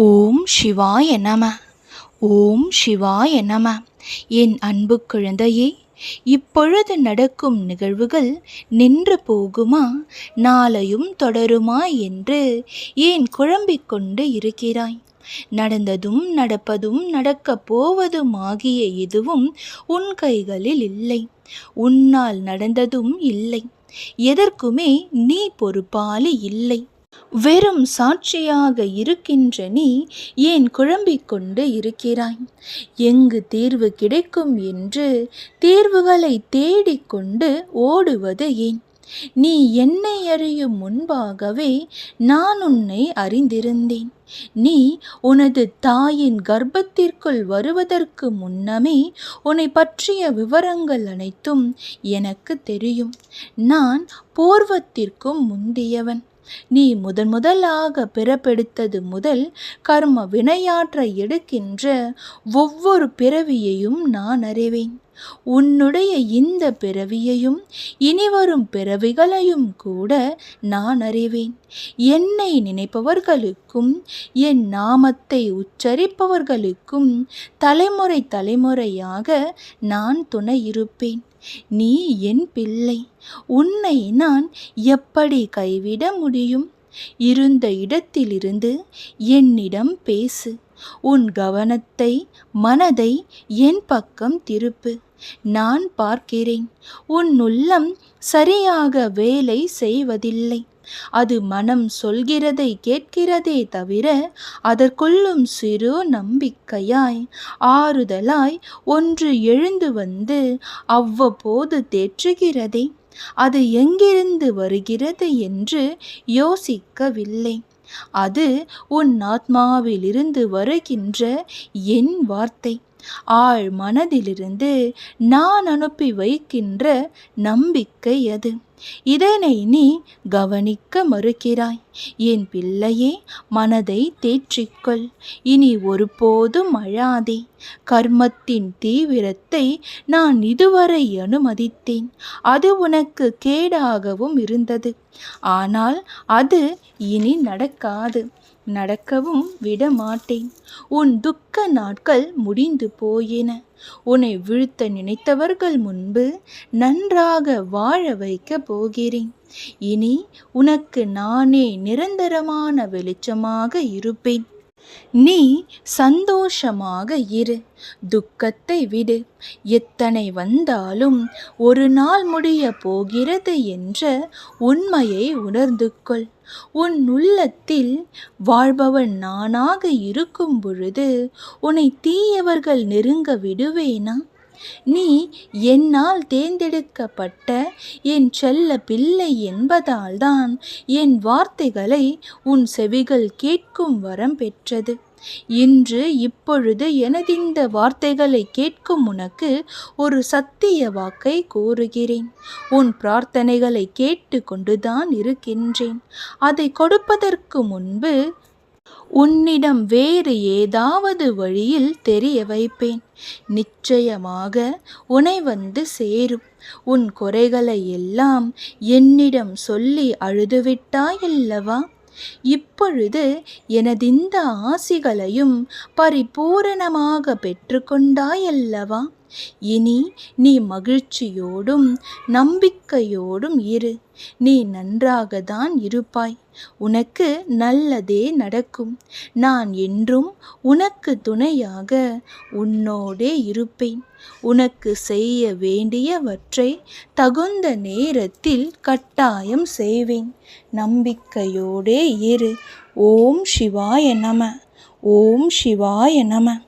ஓம் சிவாய நம. ஓம் சிவாய நம. என் அன்பு குழந்தையே இப்பொழுது நடக்கும் நிகழ்வுகள் நின்று போகுமா? நாளையும் தொடருமா என்று ஏன் குழம்பிக் கொண்டு இருக்கிறாய்? நடந்ததும் நடப்பதும் நடக்கப் போவதும் ஆகிய எதுவும் உன் கைகளில் இல்லை. உன்னால் நடந்ததும் இல்லை. எதற்குமே நீ பொறுப்பாளி இல்லை. வெறும் சாட்சியாக இருக்கின்ற நீ ஏன் குழம்பிக் கொண்டு இருக்கிறாய்? எங்கு தீர்வு கிடைக்கும் என்று தீர்வுகளை தேடிக்கொண்டு ஓடுவது ஏன்? நீ என்னை அறியும் முன்பாகவே நான் உன்னை அறிந்திருந்தேன். நீ உனது தாயின் கர்ப்பத்திற்குள் வருவதற்கு முன்னமே உன்னை பற்றிய விவரங்கள் அனைத்தும் எனக்கு தெரியும். நான் பூர்வத்திற்கும் முந்தியவன். நீ முதன் முதலாக பிறப்பெடுத்தது முதல் கர்ம வினையாற்ற எடுக்கின்ற ஒவ்வொரு பிறவியையும் நான் அறிவேன். உன்னுடைய இந்த பிறவியையும் இனிவரும் பிறவிகளையும் கூட நான் அறிவேன். என்னை நினைப்பவர்களுக்கும் என் நாமத்தை உச்சரிப்பவர்களுக்கும் தலைமுறை தலைமுறையாக நான் துணை இருப்பேன். நீ என் பிள்ளை. உன்னை நான் எப்படி கைவிட முடியும்? இருந்த இடத்திலிருந்து என்னிடம் பேசு. உன் கவனத்தை மனதை என் பக்கம் திருப்பு. நான் பார்க்கிறேன். உன் உள்ளம் சரியாக வேலை செய்வதில்லை. அது மனம் சொல்கிறதை கேட்கிறதே தவிர அதற்குள்ளும் சிறு நம்பிக்கையாய் ஆறுதலாய் ஒன்று எழுந்து வந்து அவ்வப்போது தேற்றுகிறதே. அது எங்கிருந்து வருகிறது என்று யோசிக்கவில்லை. அது உன் ஆத்மாவிலிருந்து வருகின்ற என் வார்த்தை. ஆழ் மனதிலிருந்து நான் அனுப்பி வைக்கின்ற நம்பிக்கை அது. இதனை நீ கவனிக்க மறுக்கிறாய். என் பிள்ளையே மனதை தேற்றிக்கொள். இனி ஒருபோதும் அழாதே. கர்மத்தின் தீவிரத்தை நான் இதுவரை அனுமதித்தேன். அது உனக்கு கேடாகவும் இருந்தது. ஆனால் அது இனி நடக்காது. நடக்கவும் விடமாட்டேன். உன் துக்க நாட்கள் முடிந்து போயின. உன்னை வீழ்த்த நினைத்தவர்கள் முன்பு நன்றாக வாழ வைக்க போகிறேன். இனி உனக்கு நானே நிரந்தரமான வெளிச்சமாக இருப்பேன். நீ சந்தோஷமாக இரு. துக்கத்தை விடு. எத்தனை வந்தாலும் ஒரு நாள் முடிய போகிறது என்ற உண்மையை உணர்ந்து கொள் உன் உள்ளத்தில் வாழ்பவன் நானாக இருக்கும் பொழுது உன்னை தீயவர்கள் நெருங்க விடுவேனா? நீ என்னால் தேர்ந்தெடுக்கப்பட்ட என் செல்ல பிள்ளை என்பதால்தான் என் வார்த்தைகளை உன் செவிகள் கேட்கும் வரம் பெற்றது. இன்று இப்பொழுது எனதிந்த வார்த்தைகளை கேட்கும் உனக்கு ஒரு சத்திய வாக்கை கூறுகிறேன். உன் பிரார்த்தனைகளை கேட்டு கொண்டுதான் இருக்கின்றேன். அதை கொடுப்பதற்கு முன்பு உன்னிடம் வேறு ஏதாவது வழியில் தெரிய வைப்பேன். நிச்சயமாக உனை வந்து சேரும். உன் குறைகளை எல்லாம் என்னிடம் சொல்லி அழுதுவிட்டாயல்லவா? இப்பொழுது எனதிந்த ஆசிகளையும் பரிபூரணமாக பெற்றுக்கொண்டாயல்லவா? இனி நீ மகிழ்ச்சியோடும் நம்பிக்கையோடும் இரு. நீ நன்றாக தான் இருப்பாய். உனக்கு நல்லதே நடக்கும். நான் என்றும் உனக்கு துணையாக உன்னோடே இருப்பேன். உனக்கு செய்ய வேண்டியவற்றை தகுந்த நேரத்தில் கட்டாயம் செய்வேன். நம்பிக்கையோடே இரு. ஓம் சிவாய நம. ஓம் சிவாய நம.